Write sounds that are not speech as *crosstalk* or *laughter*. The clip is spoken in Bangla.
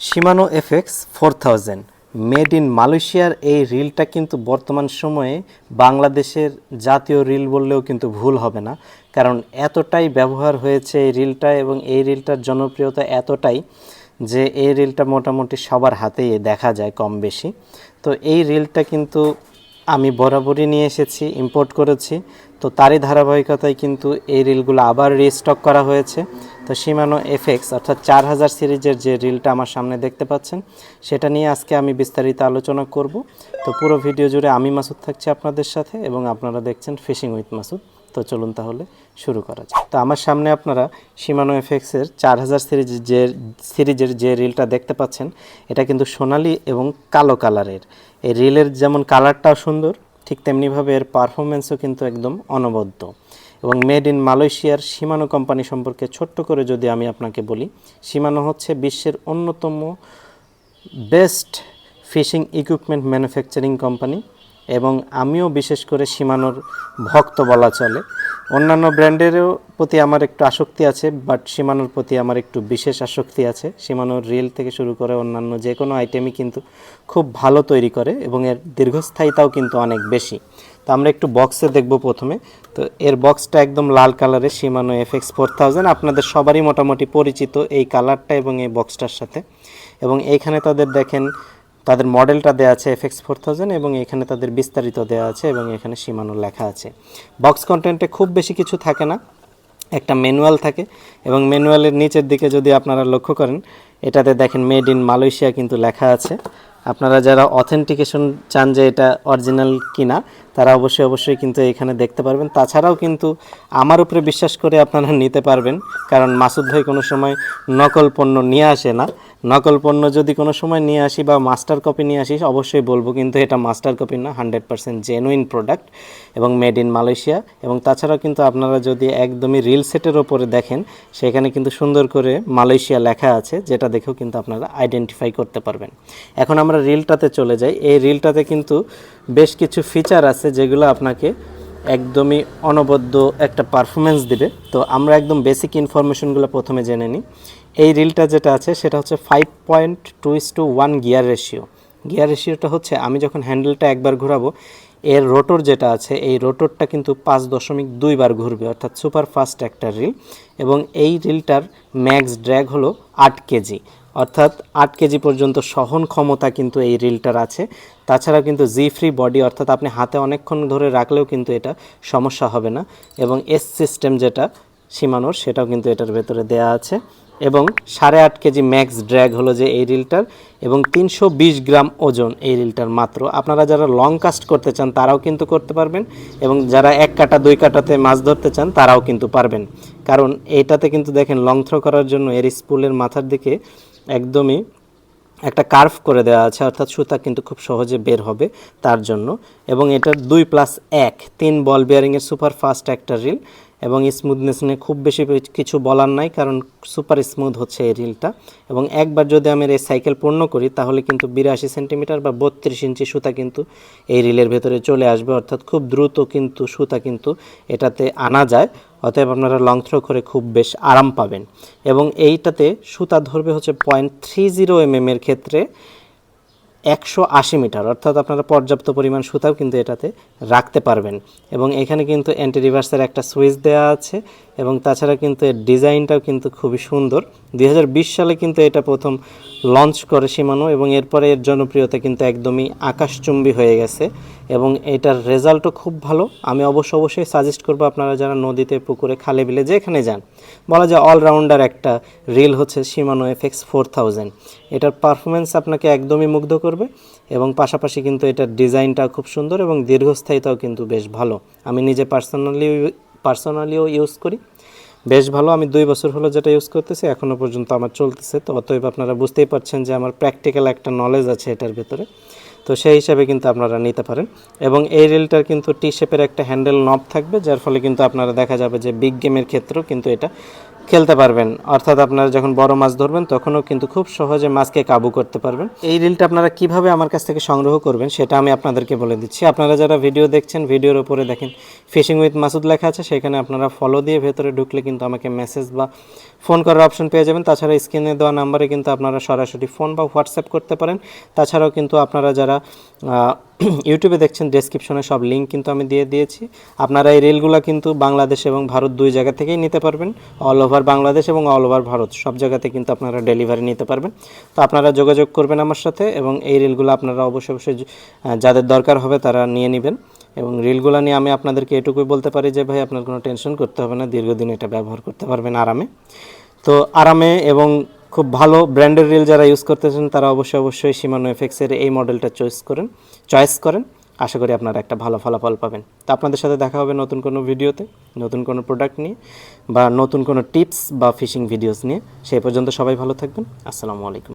Shimano FX four thousand made in মালয়েশিয়ার এই রিলটা কিন্তু বর্তমান সময়ে বাংলাদেশের জাতীয় রিল বললেও কিন্তু ভুল হবে না। কারণ এতটাই ব্যবহার হয়েছে এই রিলটা এবং এই রিলটার জনপ্রিয়তা এতটাই যে এই রিলটা মোটামুটি সবার হাতেই দেখা যায় কম বেশি। তো এই রিলটা কিন্তু আমি বরাবরই নিয়ে এসেছি ইম্পোর্ট করেছি। তো তারই ধারাবাহিকতায় কিন্তু এই রিলগুলো আবার রিস্টক করা হয়েছে। তো সীমানো এফএক্স অর্থাৎ চার হাজার সিরিজের যে রিলটা আমার সামনে দেখতে পাচ্ছেন, সেটা নিয়ে আজকে আমি বিস্তারিত আলোচনা করব। তো পুরো ভিডিও জুড়ে আমি মাসুদ থাকছি আপনাদের সাথে এবং আপনারা দেখছেন ফিশিং উইথ মাসুদ। তো চলুন তাহলে শুরু করা যাক। তো আমার সামনে আপনারা সীমানো এফএক্সের চার হাজার সিরিজ যে, সিরিজের যে রিলটা দেখতে পাচ্ছেন, এটা কিন্তু সোনালি এবং কালো কালারের। এই রিলের যেমন কালারটাও সুন্দর, ঠিক তেমনিভাবে এর পারফরমেন্সও কিন্তু একদম অনবদ্য। এবং মেড ইন মালয়েশিয়ার সীমানো কোম্পানি সম্পর্কে ছোট্ট করে যদি আমি আপনাকে বলি, সীমানো হচ্ছে বিশ্বের অন্যতম best fishing equipment manufacturing company এবং আমিও বিশেষ করে সীমানোর ভক্ত বলা চলে। অন্যান্য ব্র্যান্ডেরও প্রতি আমার একটু আসক্তি আছে বাট সীমানোর প্রতি আমার একটু বিশেষ আসক্তি আছে। সীমানোর রিল থেকে শুরু করে অন্যান্য যে কোনো আইটেমই কিন্তু খুব ভালো তৈরি করে এবং এর দীর্ঘস্থায়িতাও কিন্তু অনেক বেশি। তো আমরা একটু বক্সে দেখব প্রথমে। তো এর বক্সটা একদম লাল কালারের সীমানো এফএক্স ফোর থাউজেন্ড আপনাদের সবারই মোটামুটি পরিচিত এই কালারটা এবং এই বক্সটার সাথে। এবং এইখানে তাদের দেখেন তাদের মডেলটা দেওয়া আছে এফএক্স ফোর থাউজেন্ড এবং এখানে তাদের বিস্তারিত দেওয়া আছে এবং এখানে সীমানো লেখা আছে। বক্স কন্টেন্টে খুব বেশি কিছু থাকে না, একটা ম্যানুয়াল থাকে এবং ম্যানুয়ালের নিচের দিকে যদি আপনারা লক্ষ্য করেন, এটাতে দেখেন মেড ইন মালয়েশিয়া কিন্তু লেখা আছে। আপনারা যারা অথেন্টিকেশন চান যে এটা অরিজিনাল কিনা, তারা অবশ্যই অবশ্যই কিন্তু এখানে দেখতে পারবেন। তাছাড়াও কিন্তু আমার উপরে বিশ্বাস করে আপনারা নিতে পারবেন, কারণ মাসুদ ভাই কোনো সময় নকল পণ্য নিয়ে আসে না। নকল পণ্য যদি কোনো সময় নিয়ে আসি বা মাস্টার কপি নিয়ে আসি অবশ্যই বলব কিন্তু এটা মাস্টার কপি না, হান্ড্রেড পার্সেন্ট জেনুইন প্রোডাক্ট এবং মেড ইন মালয়েশিয়া এবং তাছাড়াও কিন্তু আপনারা যদি একদমই রিল সেটের ওপরে দেখেন, সেখানে কিন্তু সুন্দর করে মালয়েশিয়া লেখা আছে, যেটা দেখেও কিন্তু আপনারা আইডেন্টিফাই করতে পারবেন। এখন আমরা রিলটাতে চলে যাই। এই রিলটাতে কিন্তু বেশ কিছু ফিচার আছে, যেগুলো আপনাকে একদমই অনবদ্য একটা পারফরমেন্স দিবে। তো আমরা একদম বেসিক ইনফরমেশনগুলো প্রথমে জেনে নিই। এই রিলটা যেটা আছে, সেটা হচ্ছে five point two is two one gear ratio gear রেশিওটা হচ্ছে, আমি যখন হ্যান্ডেলটা একবার ঘোরাবো, এর রোটর যেটা আছে, এই রোটরটা কিন্তু পাঁচ দশমিক দুইবার ঘুরবে, অর্থাৎ সুপার ফাস্ট একটা রিল এবং এই রিলটার ম্যাক্স ড্র্যাগ হলো আট কেজি। অর্থাৎ আট কেজি পর্যন্ত সহন ক্ষমতা কিন্তু এই রিলটার আছে। তাছাড়া কিন্তু জি ফ্রি বডি অর্থাৎ আপনি হাতে অনেকক্ষণ ধরে রাখলেও কিন্তু এটা সমস্যা হবে না। এবং এস সিস্টেম যেটা সীমানোর সেটাও কিন্তু এটার ভেতরে দেয়া আছে। এবং সাড়ে আট কেজি ম্যাক্স ড্র্যাগ হলো যে এই রিলটার, এবং তিনশো বিশ গ্রাম ওজন এই রিলটার মাত্র। আপনারা যারা লং কাস্ট করতে চান, তারাও কিন্তু করতে পারবেন, এবং যারা এক কাটা, দুই কাটাতে মাছ ধরতে চান, তারাও কিন্তু পারবেন। কারণ এইটাতে কিন্তু দেখেন লং থ্রো করার জন্য এর স্পুলের মাথার দিকে একদমই একটা কার্ভ করে দেওয়া আছে, অর্থাৎ সুতা কিন্তু খুব সহজে বের হবে তার জন্য। এবং এটার দুই প্লাস এক, তিন বল বিয়ারিংয়ের সুপার ফাস্ট একটা রিল এবং স্মুথনেস নিয়ে খুব বেশি কিছু বলার নাই, কারণ সুপার স্মুথ হচ্ছে এই রিলটা এবং একবার যদি আমি এই সাইকেল পূর্ণ করি, তাহলে কিন্তু বিরাশি সেন্টিমিটার বা বত্রিশ ইঞ্চি সুতা কিন্তু এই রিলের ভেতরে চলে আসবে। অর্থাৎ খুব দ্রুত কিন্তু সুতা কিন্তু এটাতে আনা যায়। অতএব আপনারা লং থ্রো করে খুব বেশ আরাম পাবেন। এবং এইটাতে সুতা ধরবে হচ্ছে পয়েন্ট থ্রি জিরো এম এর ক্ষেত্রে। একশো আশি মিটার, অর্থাৎ আপনারা পর্যাপ্ত পরিমাণ সুতাও কিন্তু এটাতে রাখতে পারবেন। এবং এখানে কিন্তু অ্যান্টি রিভার্সের একটা সুইচ দেওয়া আছে, এবং তাছাড়া কিন্তু এর ডিজাইনটাও কিন্তু খুবই সুন্দর। দুই হাজার বিশ সালে কিন্তু এটা প্রথম লঞ্চ করে সীমানো এবং এরপরে এর জনপ্রিয়তা কিন্তু একদমই আকাশচুম্বী হয়ে গেছে। এবং এটার রেজাল্টও খুব ভালো। আমি অবশ্য অবশ্যই সাজেস্ট করব আপনারা যারা নদীতে, পুকুরে, খালে বিলে যেখানে যান, বলা যায় অলরাউন্ডার একটা রিল হচ্ছে সীমানো এফএক্স ফোর এটার পারফরমেন্স আপনাকে একদমই মুগ্ধ করবে এবং পাশাপাশি কিন্তু এটার ডিজাইনটা খুব সুন্দর এবং দীর্ঘস্থায়িতাও কিন্তু বেশ ভালো। আমি নিজে পার্সোনালি পার্সোনালিও ইউজ করি। বেশ ভালো, আমি দুই বছর হলো যেটা ইউজ করতেছি এখনও পর্যন্ত আমার চলতেছে। তো অতএব আপনারা বুঝতেই পারছেন যে আমার প্র্যাকটিক্যাল একটা নলেজ আছে এটার ভেতরে। তো সেই হিসাবে কিন্তু আপনারা নিতে পারেন। এবং এই রিলটার কিন্তু টি শেপের একটা হ্যান্ডেল নব থাকবে, যার ফলে কিন্তু আপনারা দেখা যাবে যে বিগ গেমের ক্ষেত্রেও কিন্তু এটা খেলতে পারবেন। অর্থাৎ আপনারা যখন বড় মাছ ধরবেন, তখনও কিন্তু খুব সহজে মাছকে কাবু করতে পারবেন। এই রিলটা আপনারা কীভাবে আমার কাছ থেকে সংগ্রহ করবেন, সেটা আমি আপনাদেরকে বলে দিচ্ছি। আপনারা যারা ভিডিও দেখছেন, ভিডিওর উপরে দেখেন ফিশিং উইথ মাসুদ লেখা আছে, সেখানে আপনারা ফলো দিয়ে ভেতরে ঢুকলে কিন্তু আমাকে মেসেজ বা ফোন করার অপশন পেয়ে যাবেন। তাছাড়া স্ক্রিনে দেওয়া নাম্বারে কিন্তু আপনারা সরাসরি ফোন বা হোয়াটসঅ্যাপ করতে পারেন। তাছাড়াও কিন্তু আপনারা যারা *clears throat* ইউটিউবে দেখছেন ডেসক্রিপশনে সব লিঙ্ক কিন্তু আমি দিয়ে দিয়েছি। আপনারা এই রেলগুলো কিন্তু বাংলাদেশ এবং ভারত দুই জায়গা থেকেই নিতে পারবেন। অল ওভার বাংলাদেশ এবং অল ওভার ভারত, সব জায়গাতে কিন্তু আপনারা ডেলিভারি নিতে পারবেন। তো আপনারা যোগাযোগ করবেন আমার সাথে এবং এই রিলগুলো আপনারা অবশ্যই অবশ্যই যাদের দরকার হবে তারা নিয়ে নেবেন। এবং রিলগুলো নিয়ে আমি আপনাদেরকে এটুকুই বলতে পারি যে, ভাই, আপনার কোনো টেনশন করতে হবে না, দীর্ঘদিন এটা ব্যবহার করতে পারবেন আরামে। তো আরামে এবং খুব ভালো ব্র্যান্ডের রিল যারা ইউজ করতে চান তারা অবশ্যই অবশ্যই সীমানো এফেক্সের এই মডেলটা চয়েস করেন চয়েস করেন। আশা করি আপনারা একটা ভালো ফলাফল পাবেন। তো আপনাদের সাথে দেখা হবে নতুন কোনো ভিডিওতে নতুন কোনো প্রোডাক্ট নিয়ে বা নতুন কোনো টিপস বা ফিশিং ভিডিওস নিয়ে। সেই পর্যন্ত সবাই ভালো থাকবেন। আসসালামু আলাইকুম।